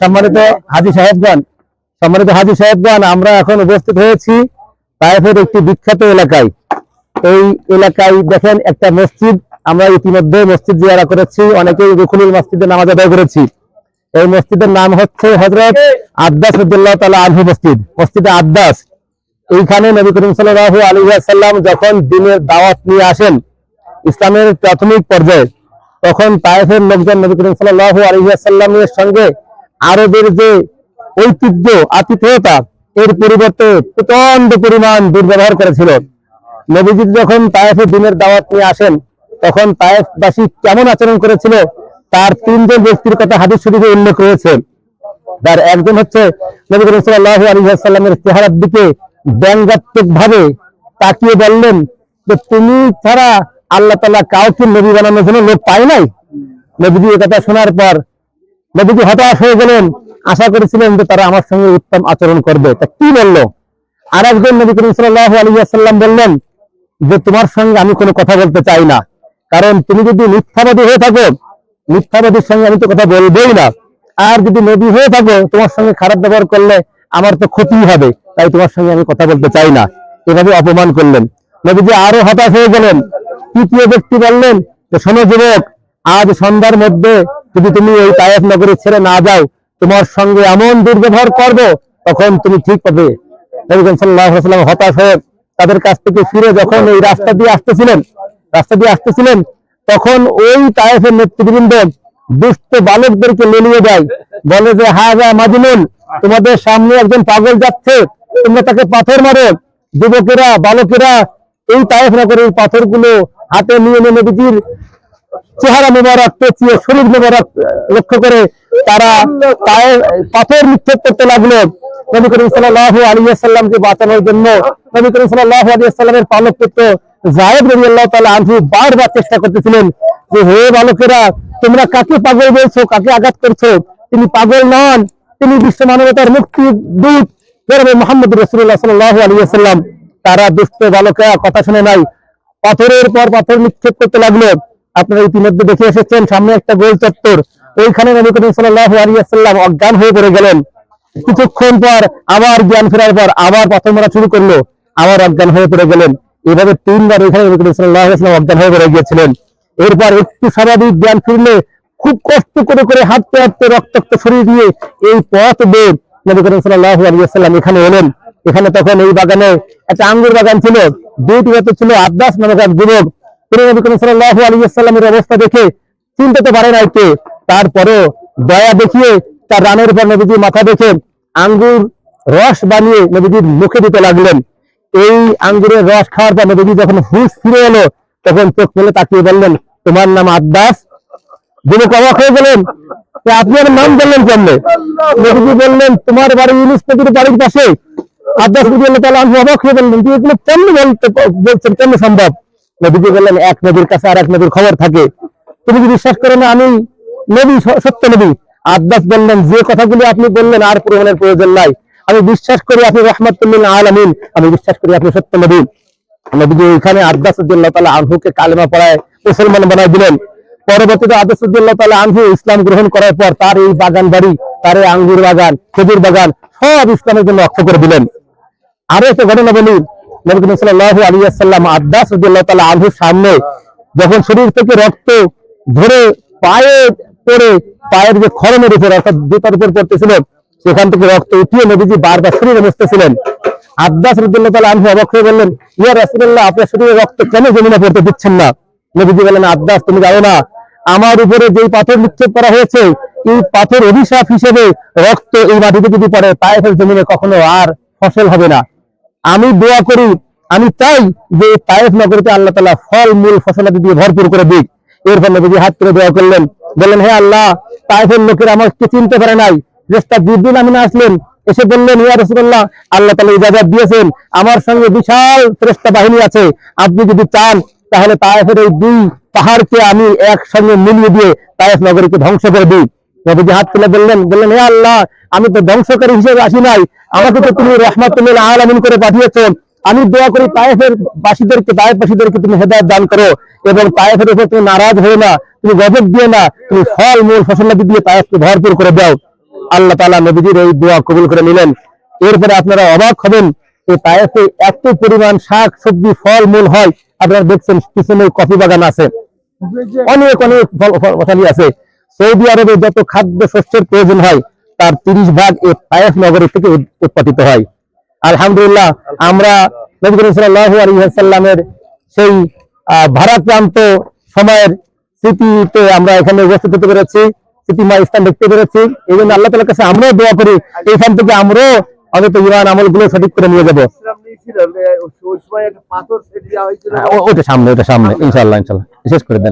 সম্মানিত হাজি সাহেবগণ, সম্মানিত হাজি সাহেবগণ, আমরা এখন উপস্থিত হয়েছি তাইফের একটি বিখ্যাত এলাকায়। এই এলাকায় দেখেন একটা মসজিদ, আমরা ইতিমধ্যে মসজিদ জিয়ারা করেছি, অনেকেই রুকুনুল মসজিদে নামাজ আদায় করেছি। এই মসজিদের নাম হচ্ছে হজরত আব্দাস রদুল্লাহ তালা আলহু মসজিদ, মসজিদে আব্দাস এইখানে নবী করিম সাল্লাহ আলী সাল্লাম যখন দিনের দাওয়াত নিয়ে আসেন, ইসলামের প্রাথমিক পর্যায়ে তখন তায়েফের লোকজন নবী করিম সাল্লাহ আলহিহাসাল্লামের সঙ্গে আরবের যে ঐতিহ্য, আতিথেয়তা, এর পরিবর্তে প্রচণ্ড পরিমাণ দুর্ব্যবহার করেছিল। নবীজি যখন তায়েফে দিনের দাওয়াত নিয়ে আসেন, তখন তায়েফবাসী কেমন আচরণ করেছিল, তার তিনজন ব্যক্তির কথা হাদিস শরীফে উল্লেখ রয়েছে। তার একজন হচ্ছে নবী করিম সাল্লাহ আলহিহাসাল্লামের চেহারার দিকে ব্যঙ্গাত্মক ভাবে তাকিয়ে বললেন যে, তুমি ছাড়া আল্লাহ তালা কাউকে নবী বানানোর জন্য লোক পায় নাই? নবীজি এ কথা শোনার পর নবীজি হতাশ হয়ে গেলেন। আশা করেছিলেন যে তারা আমার সঙ্গে উত্তম আচরণ করবে। তা কি বলল? আর একজন নবী করিম আলিয়াল্লাম বললেন যে, তোমার সঙ্গে আমি কোনো কথা বলতে চাই না। কারণ তুমি যদি মিথ্যাবাদী হয়ে থাকো, মিথ্যাবাদীর সঙ্গে আমি তো কথা বলবোই না। আর যদি নবী হয়ে থাকো, তোমার সঙ্গে খারাপ ব্যবহার করলে আমার তো ক্ষতি হবে। তাই তোমার সঙ্গে আমি কথা বলতে চাই না। এভাবে অপমান করলেন। নবীজি আরও হতাশ হয়ে গেলেন। তৃতীয় ব্যক্তি বললেন যে, শোনো যুবক, আজ সন্ধ্যার মধ্যে যদি তুমি এই তায়েফ নগরী ছেড়ে না যাও, তোমার সঙ্গে এমন দুর্ব্যবহার করব, তখন তুমি ঠিক পাবে। ওয়াসাল্লাম হতাশ হয়ে তাদের কাছ থেকে ফিরে যখন এই রাস্তা দিয়ে আসতেছিলেন, রাস্তা দিয়ে আসতেছিলেন, তখন ওই তায়েফের নেতৃবৃন্দ দুষ্ট বালকদেরকে লেলিয়ে দেয়। বলে যে, হাজা মাজনুন, তোমাদের সামনে একজন পাগল যাচ্ছে, তোমরা তাকে পাথর মারো। যুবকেরা, বালকেরা এই তায়েফ নগরের পাথরগুলো হাতে নিয়ে নবীজির চেহারা মোবারক, পেঁচিয়ে শরীর মোবারক লক্ষ্য করে তারা পাথর নিক্ষেপ করতে লাগল। নবী করিম সাল্লাহ আলী সাল্লামকে বাঁচানোর জন্য নবী করিম সাল্লাহ পালক পুত্র রবি আল্লাহ তালা আনহু বারবার চেষ্টা করতেছিলেন যে, হে বালকেরা, তোমরা কাকে পাগল বলছো? কাকে আঘাত করছ? তিনি পাগল নন। তিনি বিশ্ব মানবতার মুক্তি দূত। মোহাম্মদ রসুল্লাহ সাল্লাহ আলী সাল্লাম তারা দুষ্ট বালকেরা, কথা শুনে নাই। পাথরের পর পাথর নিক্ষেপ করতে লাগল। আপনারা ইতিমধ্যে দেখে এসেছেন, সামনে একটা গোল চত্বর। ওইখানে নবী করিম সাল্লাহ অজ্ঞান হয়ে পড়ে গেলেন। কিছুক্ষণ পর আবার জ্ঞান ফেরার পর আবার পাথর মারা শুরু করল। আবার অজ্ঞান হয়ে পড়ে গেলেন। এভাবে তিনবার ওইখানে নবী করিম সাল্লাহ অজ্ঞান হয়ে পড়ে গিয়েছিলেন। এরপর একটু স্বাভাবিক জ্ঞান ফিরলে খুব কষ্ট করে করে হাঁটতে হাঁটতে রক্তাক্ত শরীর দিয়ে এই পথ বেদ নবী করিম সাল্লাহ আলিয়াল্লাম এখানে এলেন। এখানে তখন এই বাগানে একটা আঙ্গুর বাগান ছিল, দুইটি হতে ছিল, আব্বাস নামক এক যুবক। অবস্থা দেখে চিনতে তো পারে নাই কে। তারপরেও দয়া দেখিয়ে তার রানের উপর নবীজি মাথা দেখে আঙ্গুর রস বানিয়ে নবীজির মুখে দিতে লাগলেন। এই আঙ্গুরের রস খাওয়ার পর নবীজি যখন হুশ ফিরে এলো, তখন চোখ মেলে তাকিয়ে বললেন, তোমার নাম আব্বাস? যুবক অবাক হয়ে গেলেন যে আপনি আমার নাম বললেন কেমনে? নবীজি বললেন, তোমার বাড়ি ইউনুস বাড়ির পাশে। আব্বাস বললেন তুই এগুলো বলতে বলছেন সম্ভব? নবীজি বললেন, এক নদীর কাছে আর এক নদীর খবর থাকে। তুমি বিশ্বাস না, আমি নবী সত্য নবী। আব্বাস বললেন, যে কথাগুলি আপনি বললেন, আর প্রমাণের প্রয়োজন নাই। আমি বিশ্বাস করি আপনি রহমাতুল্লিল আলামিন। আমি বিশ্বাস করি আপনি সত্য নবী। নবীজি এখানে আব্বাস রাদিয়াল্লাহু তাআলা আনহুকে কালেমা পড়ায় মুসলমান বানায় দিলেন। পরবর্তীতে আব্বাস রাদিয়াল্লাহু তাআলা আনহু ইসলাম গ্রহণ করার পর তার এই বাগান বাড়ি, তার এই আঙ্গুর বাগান, খেজুর বাগান, সব ইসলামের জন্য অক্ষ করে দিলেন। আরও একটা ঘটনা বলি, নবী করিম সাল্লাল্লাহু আলাইহি ওয়াসাল্লাম আব্বাস রাদিয়াল্লাহু আনহুর সামনে যখন শরীর থেকে রক্ত ধরে পায়ে পড়ে, পায়ের যে খরমের উপর, অর্থাৎ জুতার উপর পড়তেছিল, সেখান থেকে রক্ত উঠিয়ে নবীজি বারবার শরীরে বসতেছিলেন আব্বাস রাদিয়াল্লাহু তাআলা আনহু অবাক বললেন, ইয়া রাসূলুল্লাহ, আপনার শরীরে রক্ত কেন জমিনে পড়তে দিচ্ছেন না? নবীজি বলেন, আব্বাস, তুমি জানো না, আমার উপরে যেই পাথর নিক্ষেপ করা হয়েছে, এই পাথর অভিশাপ হিসেবে রক্ত এই মাটিতে যদি পড়ে তায়েফের জমিনে কখনো আর ফসল হবে না। আমি দোয়া করি, আমি চাই যে তায়েফ নগরীতে আল্লাহ তালা ফল, মূল ফসলাদি দিয়ে ভরপুর করে দিক। এরপর নবীজি হাত করে দোয়া করলেন, বললেন, হে আল্লাহ, তায়েফের লোকেরা আমাকে চিনতে পারে নাই। রেস্তা জিদ্দিন আমিনা আসলেন, এসে বললেন, ইয়া রসুল্লাহ আল্লাহ তালা ইজাজত দিয়েছেন, আমার সঙ্গে বিশাল ফেরেস্তা বাহিনী আছে। আপনি যদি চান তাহলে তায়েফের এই দুই পাহাড়কে আমি একসঙ্গে মিলিয়ে দিয়ে তায়েফ নগরীকে ধ্বংস করে দিই। নবীজি হাত তুলে বললেন বললেন, হে আল্লাহ, আমি তো ধ্বংসকারী হিসেবে আসি নাই। আমাকে তো তুমি রহমাতুল্লাহ আলামিন করে পাঠিয়েছো। আমি দোয়া করি তায়েফের বাসীদেরকে, তায়েফ বাসীদেরকে তুমি হেদায়ত দান করো এবং তায়েফের উপর তুমি নারাজ হয়ে না, তুমি গজব দিয়ে না, তুমি ফল, মূল ফসলাদি দিয়ে তায়েফকে ভরপুর করে দাও। আল্লাহ তাআলা নবীজির এই দোয়া কবুল করে নিলেন। এরপরে আপনারা অবাক হবেন এই তায়েফে এত পরিমাণ শাক, সবজি ফল মূল হয়। আপনারা দেখছেন পিছনে কফি বাগান আছে। অনেক অনেক ফল আছে। সৌদি আরবে যত খাদ্য শস্যের প্রয়োজন হয়, তার তিরিশ ভাগ এই তায়েফ নগরী থেকে উৎপাদিত হয়। আলহামদুলিল্লাহ, আমরা নবী করিম সাল্লাল্লাহু আলাইহি সেই ভারাক্রান্ত সময়ের স্মৃতিতে আমরা এখানে উপস্থিত হতে পেরেছি, স্মৃতিময় স্থান দেখতে পেরেছি। এই জন্য আল্লাহ তালার কাছে আমরাও দোয়া করি, এইখান থেকে আমরাও হয়তো ইমান আমলগুলো সঠিক করে নিয়ে যাব। হয়েছিল। হ্যাঁ, ওটা সামনে ওটা সামনে ইনশাল্লাহ ইনশাল্লাহ শেষ করে দেন।